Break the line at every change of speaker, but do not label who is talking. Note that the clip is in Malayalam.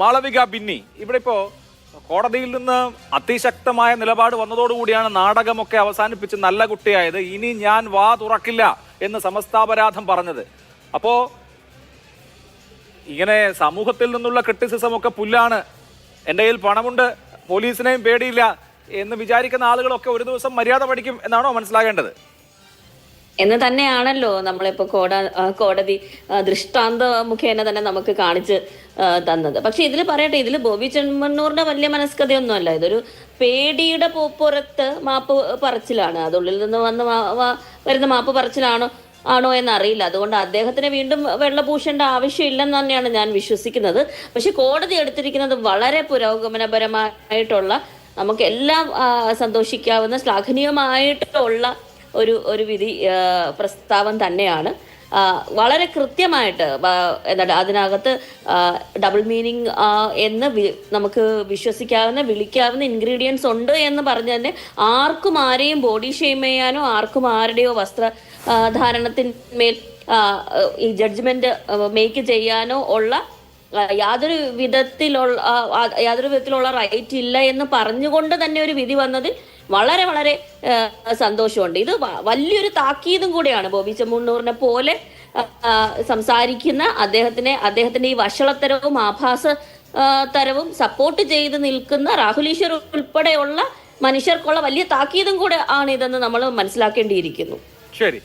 മാളവിക ബിന്നി. ഇവിടെ ഇപ്പോ കോടതിയിൽ നിന്ന് അതിശക്തമായ നിലപാട് വന്നതോടുകൂടിയാണ് നാടകമൊക്കെ അവസാനിപ്പിച്ച് നല്ല കുട്ടിയായത്. ഇനി ഞാൻ വാ തുറക്കില്ല എന്ന് സമസ്താപരാധം പറഞ്ഞത്. അപ്പോ ഇങ്ങനെ സമൂഹത്തിൽ നിന്നുള്ള ക്രിട്ടിസിസം ഒക്കെ പുല്ലാണ്. എന്റെ കയ്യിൽ പണമുണ്ട് പോലീസിനെയും പേടിയില്ല എന്ന് വിചാരിക്കുന്ന ആളുകളൊക്കെ ഒരു ദിവസം മര്യാദ പഠിക്കും എന്നാണോ മനസ്സിലാകേണ്ടത്?
എന്ന് തന്നെയാണല്ലോ നമ്മളിപ്പോ കോട കോടതി ദൃഷ്ടാന്ത മുഖേന തന്നെ നമുക്ക് കാണിച്ച് തന്നത്. പക്ഷെ ഇതിൽ പറയട്ടെ ഇതിൽ ബോബി ചെമ്മണ്ണൂറിന്റെ വലിയ മനസ്കഥയൊന്നുമല്ല. ഇതൊരു പേടിയുടെ പുറത്ത് മാപ്പ് പറച്ചിലാണ്. അതുള്ളിൽ നിന്ന് വന്ന് വരുന്ന മാപ്പ് പറച്ചിലാണോ ആണോ എന്നറിയില്ല. അതുകൊണ്ട് അദ്ദേഹത്തിന് വീണ്ടും വെള്ള പൂശേണ്ട ആവശ്യമില്ലെന്ന് തന്നെയാണ് ഞാൻ വിശ്വസിക്കുന്നത്. പക്ഷെ കോടതി എടുത്തിരിക്കുന്നത് വളരെ പുരോഗമനപരമായിട്ടുള്ള നമുക്ക് എല്ലാം സന്തോഷിക്കാവുന്ന ശ്ലാഘനീയമായിട്ടുള്ള ഒരു ഒരു വിധി പ്രസ്താവം തന്നെയാണ്. വളരെ കൃത്യമായിട്ട് എന്താണ് അതിനകത്ത് ഡബിൾ മീനിങ് എന്ന് നമുക്ക് വിശ്വസിക്കാവുന്ന വിളിക്കാവുന്ന ഇൻഗ്രീഡിയൻസ് ഉണ്ട് എന്ന് പറഞ്ഞു തന്നെ ആർക്കും ആരെയും ബോഡി ഷെയിം ചെയ്യാനോ ആർക്കും ആരുടെയോ വസ്ത്ര ആ, ധാരണത്തിന്മേൽ ഈ ജഡ്ജ്മെന്റ് മേക്ക് ചെയ്യാനോ ഉള്ള യാതൊരു വിധത്തിലുള്ള യാതൊരു വിധത്തിലുള്ള റൈറ്റ് ഇല്ല എന്ന് പറഞ്ഞുകൊണ്ട് തന്നെ ഒരു വിധി വന്നതിൽ വളരെ വളരെ സന്തോഷമുണ്ട്. ഇത് വലിയൊരു താക്കീതും കൂടിയാണ് ബോബി ചെമ്മണ്ണൂറിനെ പോലെ സംസാരിക്കുന്ന അദ്ദേഹത്തിനെ അദ്ദേഹത്തിന്റെ ഈ വഷളത്തരവും ആഭാസ തരവും സപ്പോർട്ട് ചെയ്ത് നിൽക്കുന്ന രാഹുൽ ഈശ്വർ ഉൾപ്പെടെയുള്ള മനുഷ്യർക്കുള്ള വലിയ താക്കീതും കൂടെ ആണ് ഇതെന്ന് നമ്മൾ മനസ്സിലാക്കേണ്ടിയിരിക്കുന്നു.
ശരി.